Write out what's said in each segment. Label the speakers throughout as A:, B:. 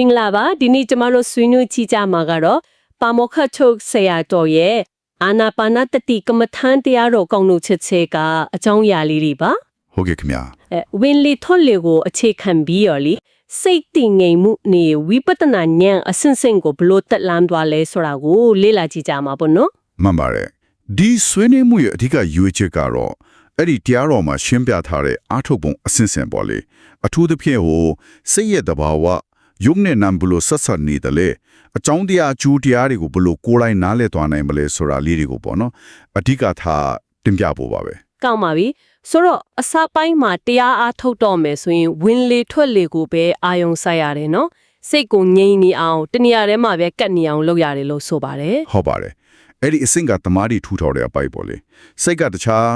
A: မင်္ဂလာပါဒီနေ့ကျမတို့ဆွေးနွေးကြည့်ကြမှာကတော့ပါမောက္ခချုပ်ဆရာတော်ရဲ့အာနာပါနတတိကမ္မထန်တရားတော်ကောင်းလို့ချက်ချက်ကအကြောင်းအရာလေးတွေပါ
B: ဟုတ်ကဲ့ခင်ဗျာ
A: အဲဝင်လေထွတ်လေကိုအခြေခံပြီးရောလေစိတ်တည်ငြိမ်မှုနေဝိပဿနာဉာဏ်အဆင့်ဆင့်ကိုဘလို့တက်လမ်းသွားလဲဆိုတာကိုလေ့လာကြည့်ကြမှာပေါ့နော်
B: မှန်ပါတယ်ဒီဆွေးနွေးမှုရဲ့အဓိကရွေးချက်ကတော့အဲ့ဒီတရားတော်မှာရှင်းပြထားတဲ့အာထုတ်ပုံအစဉ်စဉ်ပေါ့လေအထူးသဖြင့်ဟိုစိတ်ရဲ့တဘာဝ ယုံနဲ့နံဘလို့ဆက်ဆက်နေတယ်လေအကြောင်းတရားအကျိုးတရားတွေကိုဘလို့ကိုယ်တိုင်နားလည်သွားနိုင်မလဲဆိုတာလေးတွေကိုပေါ့နော်အဓိကထားတင်ပြဖို့ပါပဲ
A: ကောင်းပါပြီဆိုတော့အစပိုင်းမှာတရားအားထုတ်တော့မယ်ဆိုရင်ဝင်လေထွက်လေကိုပဲအာယုံဆိုင်ရတယ်နော်စိတ်ကိုငြိမ်နေအောင်တနေရာထဲမှာပဲကတ်နေအောင်လုပ်ရတယ်လို့ဆိုပါတယ်
B: ဟုတ်ပါတယ်အဲ့ဒီအဆင့်ကတမားတီထူထော်တဲ့အပိုက်ပေါ့လေစိတ်ကတခြား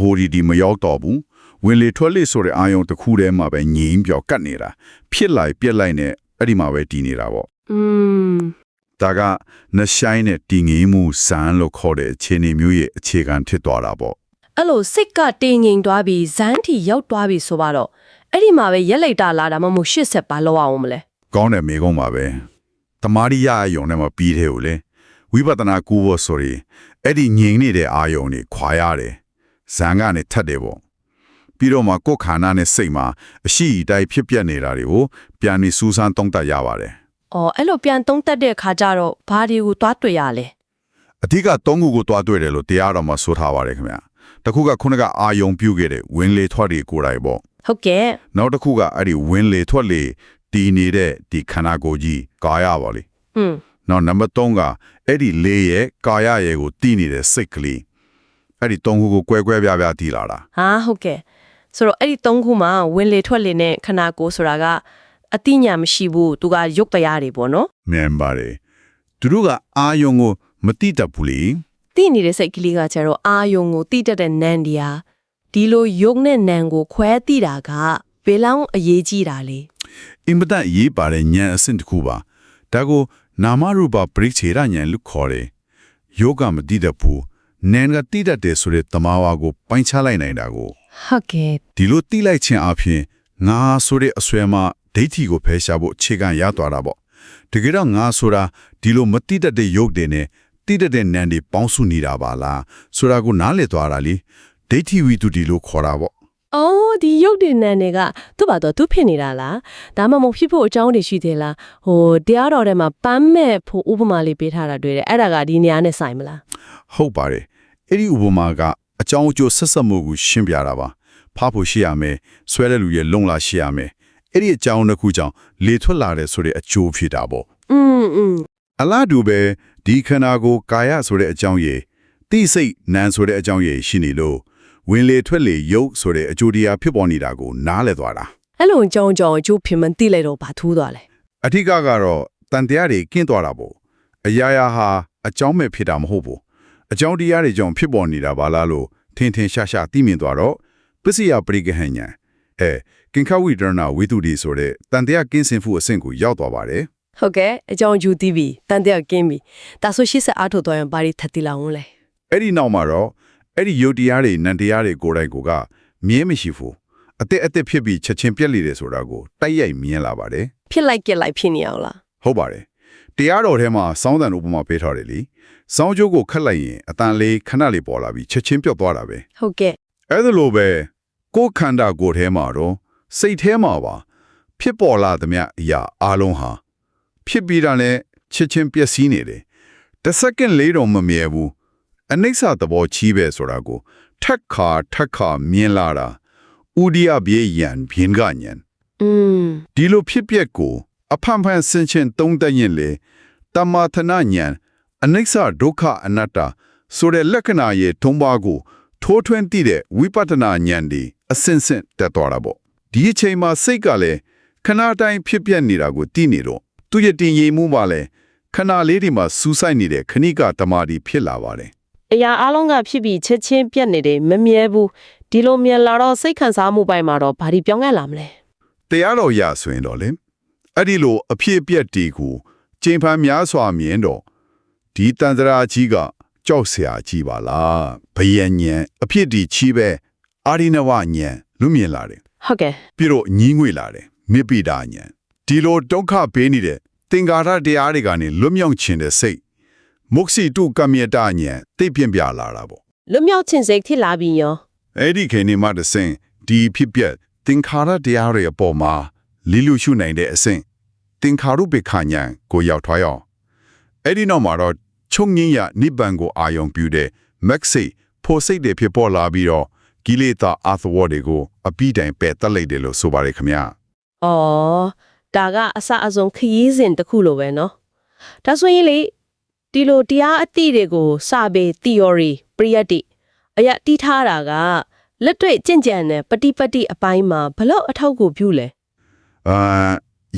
B: ဟိုဒီဒီမရောက်တော့ဘူးဝင်လေထွက်လေဆိုတဲ့အာယုံတစ်ခုတည်းမှာပဲငြိမ်ပြောကတ်နေတာဖြစ်လိုက်ပြက်လိုက်နဲ့ အဲ့ဒီမှာပဲတည်နေတာပေါ့
A: อืม
B: ဒါကနှဆိုင်တဲ့တည်ငြိမ်မှုစံလို့ခေါ်တဲ့အခြေအနေမျိုးရဲ့အခြေခံဖြစ်သွားတာပေါ့
A: အဲ့လိုစိတ်ကတင်းငိမ်သွားပြီးဇန်းထီရောက်သွားပြီဆိုတော့အဲ့ဒီမှာပဲရက်လိုက်တာလားဒါမှမဟုတ်ရှစ်ဆက်ပါလောက်အောင်မလဲ
B: ကောင်းတဲ့မေကုန်းပါပဲတမာရီရအယုံနဲ့မပြီးသေးဘူးလေဝိပဿနာကူဖို့ဆိုရင်အဲ့ဒီငြိမ်နေတဲ့အာယုံတွေခွာရတယ်ဇံကနေထတ်တယ်ပေါ့ ပြီးတော့မှကိုယ်ခန္ဓာနဲ့စိတ်မှာအရှိအတိုင်းဖြစ်ပျက်နေတာတွေကိုပြန်ပြီးစူးစမ်းသုံးသပ်ရပါတယ်။
A: အော်အဲ့လိုပြန်သုံးတက်တဲ့ခါကျတော့ဘာတွေကိုသွားတွေ့ရလဲ
B: အဓိကသုံးခုကိုတွားတွေ့တယ်လို့တရားတော်မှာဆိုထားပါတယ်ခင်ဗျာတစ်ခုကခုနကအာယုံပြုတ်ခဲ့တဲ့ဝင်လေထွက်တွေကိုယ်တိုင်ပေါ့။
A: ဟုတ်ကဲ့
B: နောက်တစ်ခုကအဲ့ဒီဝင်လေထွက်လေတည်နေတဲ့ဒီခန္ဓာကိုယ်ကြီးကာယပါလေ။
A: อืม
B: နောက်နံပါတ်3ကအဲ့ဒီလေရဲ့ကာယရဲ့ကိုတည်နေတဲ့စိတ်ကလေးအဲ့ဒီ3ခုကိုကွဲကွဲပြားပြားတည်လာတာ
A: ဟာဟုတ်ကဲ့။ ဆိုတော့အဲ့ဒီသုံးခုမှာဝင်လေထွက်လေနဲ့ခနာကိုယ်ဆိုတာကအတိညာမရှိဘူးသူကရုပ်တရားတွေပေါ့နော်
B: မြင်ပါတယ်သူတို့ကအာယုံကိုမတိတတ်ဘူးလေ။
A: တိနေတဲ့စိတ်ကလေးကကျတော့အာယုံကိုတိတတ်တဲ့နန်တရားဒီလိုယုံနဲ့နန်ကိုခွဲတိတာကဘယ်လောက်အရေးကြီးတာလဲ
B: အင်မတန်ရေးပါတဲ့ဉာဏ်အဆင့်တစ်ခုပါဒါကိုနာမရူပပရိခြေရဉာဏ်လို့ခေါ်တယ်ယောဂမတိတတ်ဘူးနန်ကတိတတ်တယ်ဆိုတဲ့တမာဝါကိုပိုင်းခြားလိုက်နိုင်တာကို
A: ဟုတ်ကဲ့
B: ဒီလိုတိလိုက်ခြင်းအပြင်ငါဆိုတဲ့အဆွဲမှာဒိဋ္ဌိကိုဖယ်ရှားဖို့အခြေခံရသွားတာပေါ့တကယ်တော့ငါဆိုတာဒီလိုမတိတတ်တဲ့ယုတ်တွေနဲ့တိတတ်တဲ့နံတွေပေါင်းစုနေတာပါလားဆိုတာကိုနားလည်သွားတာလေဒိဋ္ဌိဝိတုဒီလို့ခေါ်တာပေါ့
A: အော်ဒီရုပ်တွေနန်တွေကသူ့ဘာတော့သူဖြစ်နေတာလားဒါမှမဟုတ်ဖြစ်ဖို့အကြောင်းတွေရှိသေးလားဟိုတရားတော်ထဲမှာပန်းမဲ့ဖို့ဥပမာလေးပေးထားတာတွေ့တယ်အဲ့ဒါကဒီနေရာနဲ့ဆိုင်မလား
B: ဟုတ်ပါတယ်အဲ့ဒီဥပမာက အကြောင်းအကျိုးဆက်ဆက်မှုကိုရှင်းပြတာပါဖားဖို့ရှိရမယ်ဆွဲတဲ့လူရဲ့လုံလာရှိရမယ်အဲ့ဒီအကြောင်းတစ်ခုကြောင့်လေထွက်လာတဲ့ဆိုတဲ့အကျိုးဖြစ်တာပေါ့
A: อืม
B: အလားတူပဲဒီခန္ဓာကိုယ်ကာယဆိုတဲ့အကြောင်းရည်တိစိတ်နာမ်ဆိုတဲ့အကြောင်းရည်ရှိနေလို့ဝင်လေထွက်လေရုပ်ဆိုတဲ့အကျိုးတရားဖြစ်ပေါ်နေတာကိုနားလည်သွားတာ
A: အဲ့လိုအကြောင်းအကြောင်းအကျိုးဖြစ်မှန်သိလိုက်တော့ဘာထိုးသွားလဲ
B: အထူးကတော့တန်တရားတွေကင်းသွားတာပေါ့အရာရာဟာအကြောင်းမဲ့ဖြစ်တာမဟုတ်ဘူး အကြောင်းတရားတွေကြောင့်ဖြစ်ပေါ်နေတာပါလားလို့ထင်ထင်ရှားရှားသိမြင်သွားတော့ပစ္စယပရိကဟဉ္ညာအဲကင်္ခဝိဒရဏဝိတုဒီဆိုတဲ့တန်တရားကင်းစင်မှုအဆင့်ကိုရောက်သွားပါတယ်
A: ဟုတ်ကဲ့အကြောင်းအကျိုးသိပြီတန်တရားကင်းပြီဒါဆိုရှစ်ဆက်အားထုတ်သွားရင်ဘာတွေထပ်တိလောက်အောင်လဲ
B: အဲ့ဒီနောက်မှာတော့အဲ့ဒီယုတ်တရားတွေနံတရားတွေကိုယ်တိုင်ကိုကမြဲမရှိဘူးအသက်အသက်ဖြစ်ပြီးချက်ချင်းပြက်လေတယ်ဆိုတာကိုတိုက်ရိုက်မြင်လာပါတယ်
A: ဖြစ်လိုက်ကြက်လိုက်ဖြစ်နေအောင်လား
B: ဟုတ်ပါတယ် တရားတော်ထဲမှာစောင်းတန်ဥပမာပေးထားတယ်လीစောင်းကျိုးကိုခတ်လိုက်ရင်အတန်လေးခဏလေးပေါ်လာပြီးချက်ချင်းပြော့သွားတာပဲ
A: ဟုတ်ကဲ့
B: အဲ့ဒါလိုပဲကိုယ်ခန္ဓာကိုယ်ထဲမှာတော့စိတ်ထဲမှာပါဖြစ်ပေါ်လာသမျှအရာအလုံးဟာဖြစ်ပြီးတာနဲ့ချက်ချင်းပျက်စီးနေတယ်တစ်စက္ကန့်လေးတော့မမြဲဘူးအနိစ္စသဘောချီးပဲဆိုတာကိုထက်ခါထက်ခါမြင်လာတာဥဒိယပြေယံဘင်ကညံ
A: อืม
B: ဒီလိုဖြစ်ပျက်ကို အဖန်ဖန်ဆင်ခြင်သုံးသပ်ရင်လေတမထနာဉာဏ်အနိစ္စဒုက္ခအနတ္တဆိုတဲ့လက္ခဏာရဲ့ထုံးပါကိုထိုးထွင်းသိတဲ့ဝိပဿနာဉာဏ်ဒီအစင်စင်တက်သွားတာပေါ့ဒီအချိန်မှာစိတ်ကလည်းခဏတိုင်းဖြစ်ပျက်နေတာကိုသိနေတော့သူရဲ့တင်ရင်မှုပါလဲခဏလေးဒီမှာစူးစိုက်နေတဲ့ခဏိကတမာဒီဖြစ်လာပါတယ်
A: အရာအလုံးကဖြစ်ပြီးချက်ချင်းပြက်နေတယ်မမြဲဘူးဒီလိုမြင်လာတော့စိတ်ခံစားမှုပိုင်းမှာတော့ဘာဒီပြောင်းလဲလာမလဲ
B: တရားတော်ရဆိုရင်တော့လေ အဲ့ဒီလိုအဖြစ်အပျက်တွေကိုချိန်ဖန်များစွာမြင်တော့ဒီတန်ត្រာကြီးကကြောက်စရာကြီးပါလားဘယံညံအဖြစ်ဒီချီးပဲအာရိနဝညံလူမြင်လာတယ်
A: ဟုတ်ကဲ့
B: ပြီးတော့ညင်းငွေလာတယ်မိပိတာညံဒီလိုဒုက္ခပေးနေတဲ့သင်္ကာရတရားတွေကနေလွတ်မြောက်ခြင်းတဲ့စိတ်မုက္ခိတုကမ္မယတညံသိပြင်းပြလာတာပေါ့
A: လွတ်မြောက်ခြင်းစိတ်ဖြစ်လာပြီရော
B: အဲ့ဒီခေနေမှာတစင်ဒီဖြစ်ပျက်သင်္ခါရတရားတွေအပေါ်မှာ လီလူရှုနိုင်တဲ့အဆင့်သင်္ခါရုပ္ပခဉာဏ်ကိုရောက်ထွားရအောင်အဲ့ဒီနောက်မှာတော့ချုံငင်းရနိဗ္ဗာန်ကိုအာယုံပြုတဲ့မက်ဆိဖို့စိတ်တွေဖြစ်ပေါ်လာပြီးတော့ကိလေသာအသဝတ်တွေကိုအပိတိုင်ပယ်တက်လိုက်တယ်လို့ဆိုပါတယ်ခင်ဗျာ။
A: အော်ဒါကအစအဆုံးခရီးစဉ်တစ်ခုလိုပဲနော်။ဒါဆိုရင်လေဒီလိုတရားအသည့်တွေကိုစာပေ theory ပရိယတ်တိအရာတီးထားတာကလက်တွေ့ကြင်ကြံတဲ့ပฏิပတ်တိအပိုင်းမှာဘလို့အထောက်အကူပြုလဲ
B: အာ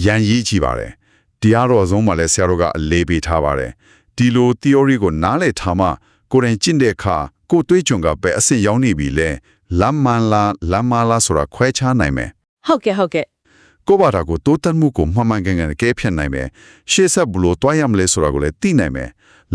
B: ရန်ရေးကြည့်ပါတယ်တရားတော်ဆုံးမှာလည်းဆရာတို့ကအလေးပေးထားပါတယ်ဒီလို theory ကိုနားလည်ထားမှကိုယ်တိုင်ကျင့်တဲ့အခါကိုယ်တွေးကြုံကပဲအဆင့်ရောက်နေပြီလေလမ်းမန်လားလမ်းမလားဆိုတာခွဲခြားနိုင်မယ်။
A: ဟုတ်ကဲ့ဟုတ်ကဲ့
B: ကိုယ့်ဘာသာကိုတိုးတက်မှုကိုမှန်မှန်ကန်ကန်ကဲဖြတ်နိုင်မယ်ရှေ့ဆက်ဘလို့တွားရမလဲဆိုတာကိုလည်းသိနိုင်မယ်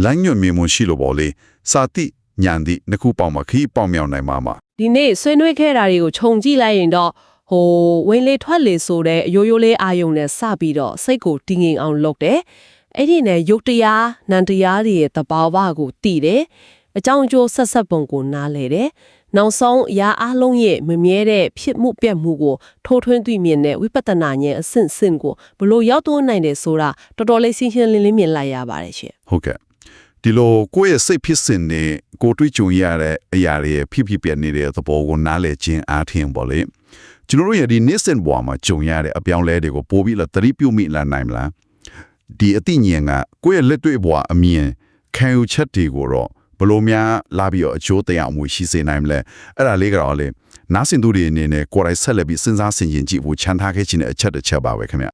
B: လမ်းညွှန်မြင်မှုရှိလို့ပေါ့လေစာတိညာန်တိနှစ်ခုပေါင်းမှခီးပေါင်းမြောက်နိုင်မှာမှာ
A: ဒီနေ့ဆွေးနွေးခဲ့တာတွေကိုခြုံကြည့်လိုက်ရင်တော့ ဟိုဝင်လေထွက်လေဆိုတဲ့အယိုးယိုးလေးအာယုံနဲ့စပြီးတော့စိတ်ကိုတည်ငြိမ်အောင်လုပ်တယ်။အဲ့ဒီနဲ့ယုတ်တရားနံတရားတွေရဲ့တဘာဝကိုသိတယ်။အကြောင်းအကျိုးဆက်ဆက်ပုံကိုနားလည်တယ်။နောက်ဆုံးအရာအလုံးရဲ့မမြဲတဲ့ဖြစ်မှုပြက်မှုကိုထိုးထွင်းသိမြင်တဲ့ဝိပဿနာဉာဏ်အဆင့်ဆင့်ကိုဘလို့ရောက်သွင်းနိုင်တယ်ဆိုတာတော်တော်လေးရှင်းရှင်းလင်းလင်းမြင်လိုက်ရပါတယ်ရှင်
B: ဟုတ်ကဲ့ဒီလိုကိုယ့်ရဲ့စိတ်ဖြစ်စဉ်နဲ့ကိုယ်တွေးကြုံရတဲ့အရာတွေဖြစ်ဖြစ်ပြနေတဲ့သဘောကိုနားလည်ခြင်းအားထင်ပါလေ ကျွန်တော်တို့ရဲ့ဒီ nissan ဘဝမှာကြုံရတဲ့အပြောင်းလဲတွေကိုပို့ပြီးတော့သတိပြုမိလာနိုင်မလားဒီအသိဉာဏ်ကကိုယ့်ရဲ့လက်တွေ့ဘဝအမြင်ခံယူချက်တွေကိုတော့ဘယ်လို့များလာပြီးတော့အကျိုးတရားမှုရှိစေနိုင်မလဲအဲ့ဒါလေးကတော့လေနားဆင်သူတွေအနေနဲ့ကိုယ်တိုင်ဆက်လက်ပြီးစဉ်းစားဆင်ခြင်ကြည့်ဖို့ချန်ထားခဲ့ခြင်းတဲ့အချက်တစ်ချက်ပါပဲခင်ဗျ